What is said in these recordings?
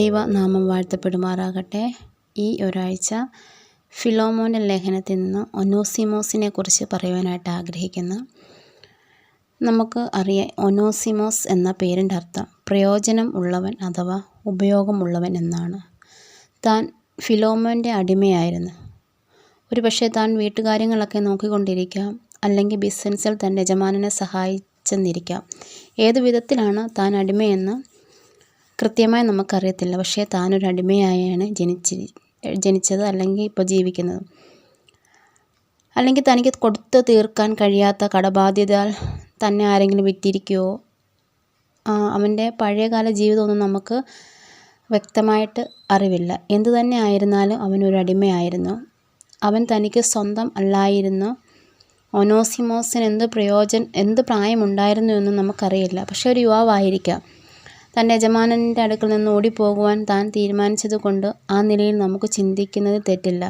ദൈവനാമം വാഴ്ത്തപ്പെടുമാറാകട്ടെ. ഈ ഒരാഴ്ച ഫിലോമോന്റെ ലേഖനത്തിൽ നിന്ന് ഒനോസിമോസിനെ കുറിച്ച് പറയുവാനായിട്ട് ആഗ്രഹിക്കുന്നു. നമുക്ക് അറിയാം ഒനോസിമോസ് എന്ന പേരിന്റെ അർത്ഥം പ്രയോജനം ഉള്ളവൻ അഥവാ ഉപയോഗമുള്ളവൻ എന്നാണ്. താൻ ഫിലോമോന്റെ അടിമയായിരുന്നു. ഒരു പക്ഷേ താൻ വീട്ടുകാര്യങ്ങളൊക്കെ നോക്കിക്കൊണ്ടിരിക്കാം അല്ലെങ്കിൽ ബിസിനസ്സിൽ തന്റെ യജമാനനെ സഹായിച്ചെന്നിരിക്കാം. ഏത് വിധത്തിലാണ് താൻ അടിമയെന്ന് കൃത്യമായി നമുക്കറിയത്തില്ല. പക്ഷേ താനൊരു അടിമയായാണ് ജനിച്ചി ജനിച്ചത് അല്ലെങ്കിൽ ഇപ്പോൾ ജീവിക്കുന്നത്. അല്ലെങ്കിൽ തനിക്ക് കൊടുത്ത് തീർക്കാൻ കഴിയാത്ത കടബാധ്യത തന്നെ ആരെങ്കിലും വിറ്റിരിക്കുകയോ അവന്റെ പഴയകാല ജീവിതമൊന്നും നമുക്ക് വ്യക്തമായിട്ട് അറിവില്ല. എന്തു തന്നെ ആയിരുന്നാലും അവനൊരു അടിമയായിരുന്നു. അവൻ തനിക്ക് സ്വന്തം അല്ലായിരുന്നു. ഒനോസിമോസിന് എന്ത് പ്രയോജനം എന്ത് പ്രായമുണ്ടായിരുന്നു എന്നും നമുക്കറിയില്ല. പക്ഷേ ഒരു യുവാവായിരിക്കാം. തന്റെ യജമാനന്റെ അടുക്കൽ നിന്ന് ഓടിപ്പോകുവാൻ താൻ തീരുമാനിച്ചതുകൊണ്ട് ആ നിലയിൽ നമുക്ക് ചിന്തിക്കുന്നത് തെറ്റില്ല.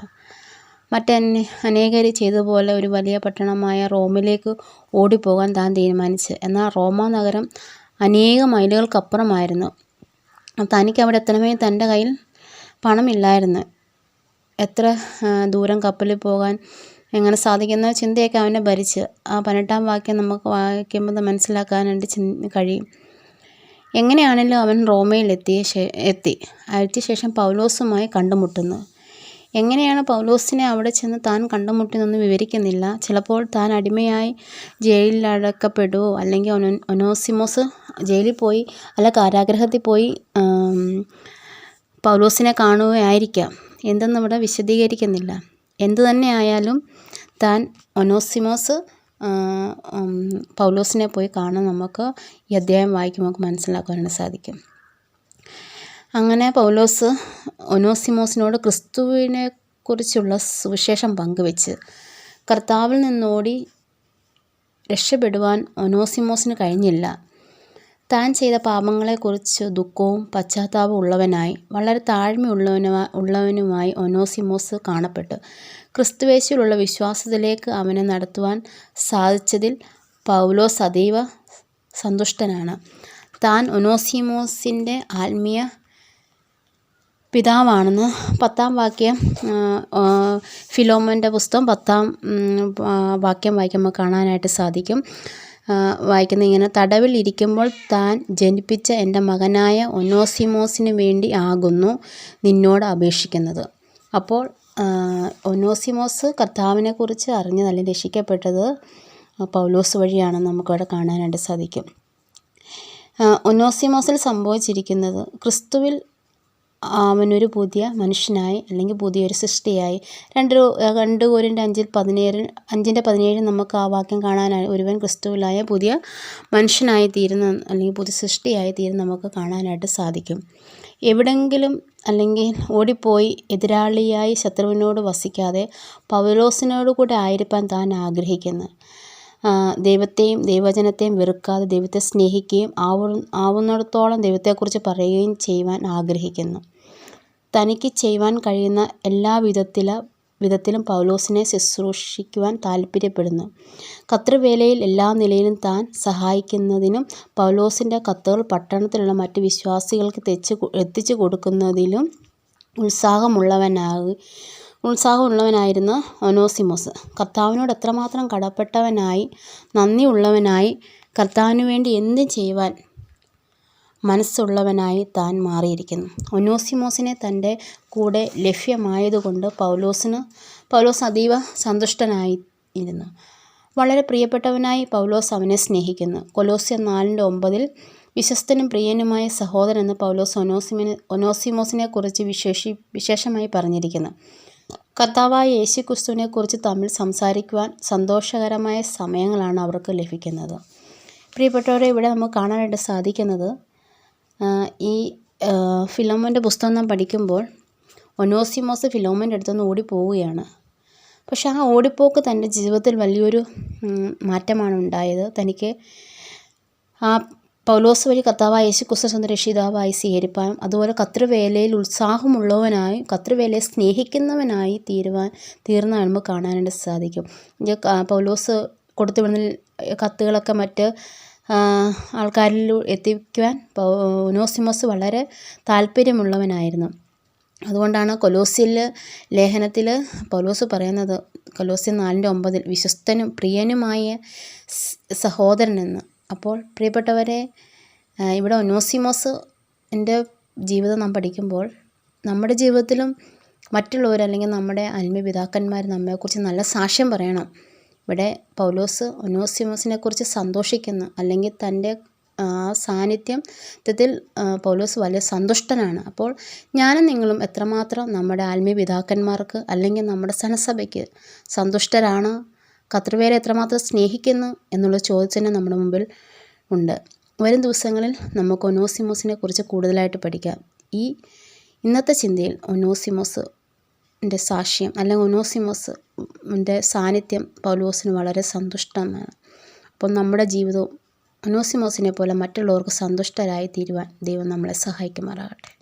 മറ്റന്നെ അനേകർ ചെയ്തതുപോലെ ഒരു വലിയ പട്ടണമായ റോമിലേക്ക് ഓടിപ്പോകാൻ താൻ തീരുമാനിച്ചു. എന്നാൽ റോമ നഗരം അനേക മൈലുകൾക്കപ്പുറമായിരുന്നു. തനിക്ക് അവിടെ എത്തണമെങ്കിൽ തന്റെ കയ്യിൽ പണമില്ലായിരുന്നു. എത്ര ദൂരം കപ്പലിൽ പോകാൻ എങ്ങനെ സാധിക്കുന്ന ചിന്തയൊക്കെ അവനെ ഭരിച്ച്. ആ പതിനെട്ടാം വാക്യം നമുക്ക് വായിക്കുമ്പോൾ മനസ്സിലാക്കാനായിട്ട് കഴിയും. എങ്ങനെയാണെങ്കിലും അവൻ ശേ എത്തി. എത്തിയ ശേഷം പൗലോസുമായി കണ്ടുമുട്ടുന്നു. എങ്ങനെയാണ് പൗലോസിനെ അവിടെ ചെന്ന് താൻ കണ്ടുമുട്ടിയെന്നൊന്നും വിവരിക്കുന്നില്ല. ചിലപ്പോൾ താൻ അടിമയായി ജയിലിൽ അടക്കപ്പെടുവോ അല്ലെങ്കിൽ ഒനോ ഒനോസിമോസ് ജയിലിൽ പോയി അല്ല കാരാഗ്രഹത്തിൽ പോയി പൗലോസിനെ കാണുകയായിരിക്കാം. എന്തെന്ന് ഇവിടെ വിശദീകരിക്കുന്നില്ല. എന്തു തന്നെ ആയാലും താൻ ഒനോസിമോസ് പൗലോസിനെ പോയി കാണാൻ നമുക്ക് ഈ അധ്യായം വായിക്കുമ്പോൾ നമുക്ക് മനസ്സിലാക്കാനായിട്ട് സാധിക്കും. അങ്ങനെ പൗലോസ് ഒനോസിമോസിനോട് ക്രിസ്തുവിനെ കുറിച്ചുള്ള സുവിശേഷം പങ്കുവെച്ച് കർത്താവിൽ നിന്നോടി രക്ഷപ്പെടുവാൻ ഒനോസിമോസിന് കഴിഞ്ഞില്ല. താൻ ചെയ്ത പാപങ്ങളെക്കുറിച്ച് ദുഃഖവും പശ്ചാത്താപവും ഉള്ളവനായി വളരെ താഴ്മയുള്ളവനുമായി ഉള്ളവനുമായി ഒനോസിമോസ് കാണപ്പെട്ടു. ക്രിസ്തുവേശുവിലുള്ള വിശ്വാസത്തിലേക്ക് അവനെ നടത്തുവാൻ സാധിച്ചതിൽ പൗലോസ് അതീവ സന്തുഷ്ടനാണ്. താൻ ഒനോസിമോസിന്റെ ആത്മീയ പിതാവാണെന്ന് പത്താം വാക്യം ഫിലോമന്റെ പുസ്തകം പത്താം വാക്യം വായിക്കുമ്പോൾ കാണാനായിട്ട് സാധിക്കും. വായിക്കുന്ന ഇങ്ങനെ തടവിൽ ഇരിക്കുമ്പോൾ താൻ ജനിപ്പിച്ച എന്റെ മകനായ ഒനോസിമോസിന് വേണ്ടി ആകുന്നു നിന്നോട് അപേക്ഷിക്കുന്നത്. അപ്പോൾ ഒനോസിമോസ് കർത്താവിനെക്കുറിച്ച് അറിഞ്ഞ് നല്ല രക്ഷിക്കപ്പെട്ടത് പൗലോസ് വഴിയാണെന്ന് നമുക്കവിടെ കാണാനായിട്ട് സാധിക്കും. ഒനോസിമോസിൽ സംഭവിച്ചിരിക്കുന്നത് ക്രിസ്തുവിൽ അവനൊരു പുതിയ മനുഷ്യനായി അല്ലെങ്കിൽ പുതിയൊരു സൃഷ്ടിയായി. രണ്ട് രണ്ട് കോരിന്റെ അഞ്ചിൽ പതിനേഴ് അഞ്ചിന്റെ പതിനേഴിൽ നമുക്ക് ആ വാക്യം കാണാനായി ഒരുവൻ ക്രിസ്തുവിലായ പുതിയ മനുഷ്യനായി തീരുന്ന അല്ലെങ്കിൽ പുതിയ സൃഷ്ടിയായി തീരുന്ന നമുക്ക് കാണാനായിട്ട് സാധിക്കും. എവിടെങ്കിലും അല്ലെങ്കിൽ ഓടിപ്പോയി എതിരാളിയായി ശത്രുവിനോട് വസിക്കാതെ പൗലോസിനോട് കൂടെ ആയിരിക്കാൻ താൻ ആഗ്രഹിക്കുന്നു. ദൈവത്തെയും ദൈവജനത്തെയും വെറുക്കാതെ ദൈവത്തെ സ്നേഹിക്കുകയും ആവു ആവുന്നിടത്തോളം ദൈവത്തെക്കുറിച്ച് പറയുകയും ചെയ്യുവാൻ ആഗ്രഹിക്കുന്നു. തനിക്ക് ചെയ്യുവാൻ കഴിയുന്ന എല്ലാ വിധത്തില വിധത്തിലും പൗലോസിനെ ശുശ്രൂഷിക്കുവാൻ താല്പര്യപ്പെടുന്നു. കത്രിവേലയിൽ എല്ലാ നിലയിലും താൻ സഹായിക്കുന്നതിനും പൗലോസിന്റെ കത്തുകൾ പട്ടണത്തിലുള്ള മറ്റ് വിശ്വാസികൾക്ക് തെച്ച് എത്തിച്ചു കൊടുക്കുന്നതിലും ഉത്സാഹമുള്ളവനായി ഉത്സാഹമുള്ളവനായിരുന്നു ഒനോസിമോസ് കർത്താവിനോട് എത്രമാത്രം കടപ്പെട്ടവനായി നന്ദിയുള്ളവനായി കർത്താവിന് വേണ്ടി എന്തും ചെയ്യുവാൻ മനസ്സുള്ളവനായി താൻ മാറിയിരിക്കുന്നു. ഒനോസിമോസിനെ തന്റെ കൂടെ ലഭ്യമായതുകൊണ്ട് പൗലോസിന് പൗലോസ് അതീവ സന്തുഷ്ടനായിരുന്നു. വളരെ പ്രിയപ്പെട്ടവനായി പൗലോസ് അവനെ സ്നേഹിക്കുന്നു. കൊലോസ്യ നാലിന്റെ ഒമ്പതിൽ വിശ്വസ്തനും പ്രിയനുമായ സഹോദരൻ എന്ന് പൗലോസ് ഒനോസിമിനെ ഒനോസിമോസിനെ കുറിച്ച് വിശേഷി വിശേഷമായി പറഞ്ഞിരിക്കുന്നു. കർത്താവായ യേശു ക്രിസ്തുവിനെ കുറിച്ച് തമ്മിൽ സംസാരിക്കുവാൻ സന്തോഷകരമായ സമയങ്ങളാണ് അവർക്ക് ലഭിക്കുന്നത്. പ്രിയപ്പെട്ടവരെ ഇവിടെ നമുക്ക് കാണാനായിട്ട് സാധിക്കുന്നത് ഈ ഫിലോമന്റെ പുസ്തകം നാം പഠിക്കുമ്പോൾ ഒനോസിമോസ് ഫിലോമന്റെ അടുത്തുനിന്ന് ഓടിപ്പോവുകയാണ്. പക്ഷെ ആ ഓടിപ്പോക്ക് തന്റെ ജീവിതത്തിൽ വലിയൊരു മാറ്റമാണ് ഉണ്ടായത്. തനിക്ക് ആ പൗലോസ് വഴി കർത്താവായ യേശു ക്രിസ്തു രക്ഷിതാവായി സ്വീകരിപ്പാനും അതുപോലെ കത്രിവേലയിൽ ഉത്സാഹമുള്ളവനായി കത്രിവേലയെ സ്നേഹിക്കുന്നവനായി തീരുവാൻ തീർന്ന നമുക്ക് കാണാനായിട്ട് സാധിക്കും. പൗലോസ് കൊടുത്തു വിടുന്ന കത്തുകളൊക്കെ മറ്റ് ആൾക്കാരിൽ എത്തിക്കുവാൻ ഉനോസിമോസ് വളരെ താല്പര്യമുള്ളവനായിരുന്നു. അതുകൊണ്ടാണ് കൊലോസിൽ ലേഖനത്തിൽ പൗലോസ് പറയുന്നത് കൊലോസ്യ നാലിന്റെ ഒമ്പതിൽ വിശ്വസ്തനും പ്രിയനുമായ സഹോദരനെന്ന് അപ്പോൾ പ്രിയപ്പെട്ടവരെ ഇവിടെ ഒനോസിമോസ് എന്റെ ജീവിതം നാം പഠിക്കുമ്പോൾ നമ്മുടെ ജീവിതത്തിലും മറ്റുള്ളവർ അല്ലെങ്കിൽ നമ്മുടെ അന്മപിതാക്കന്മാർ നമ്മെക്കുറിച്ച് നല്ല സാക്ഷ്യം പറയണം. ഇവിടെ പൗലോസ് ഒനോസിമോസിനെ കുറിച്ച് സന്തോഷിക്കുന്നു അല്ലെങ്കിൽ തന്റെ ആ സാന്നിധ്യത്തിൽ പൗലോസ് വലിയ സന്തുഷ്ടനാണ്. അപ്പോൾ ഞാനും നിങ്ങളും എത്രമാത്രം നമ്മുടെ ആത്മീയ പിതാക്കന്മാർക്ക് അല്ലെങ്കിൽ നമ്മുടെ സനസഭയ്ക്ക് സന്തുഷ്ടരാണ് കത്രിവേരെ എത്രമാത്രം സ്നേഹിക്കുന്നു എന്നുള്ള ചോദ്യത്തിന് നമ്മുടെ മുമ്പിൽ ഉണ്ട്. വരും ദിവസങ്ങളിൽ നമുക്ക് ഒനോസിമോസിനെ കുറിച്ച് കൂടുതലായിട്ട് പഠിക്കാം. ഈ ഇന്നത്തെ ചിന്തയിൽ ഒനോസിമോസ് ന്റെ സാക്ഷ്യം അല്ലെങ്കിൽ ഒനോസിമോസിന്റെ സാന്നിധ്യം പൗലോസിന് വളരെ സന്തുഷ്ടമാണ്. അപ്പം നമ്മുടെ ജീവിതവും ഒനോസിമോസിനെ പോലെ മറ്റുള്ളവർക്ക് സന്തുഷ്ടരായി തീരുവാൻ ദൈവം നമ്മളെ സഹായിക്കുമാറാകട്ടെ.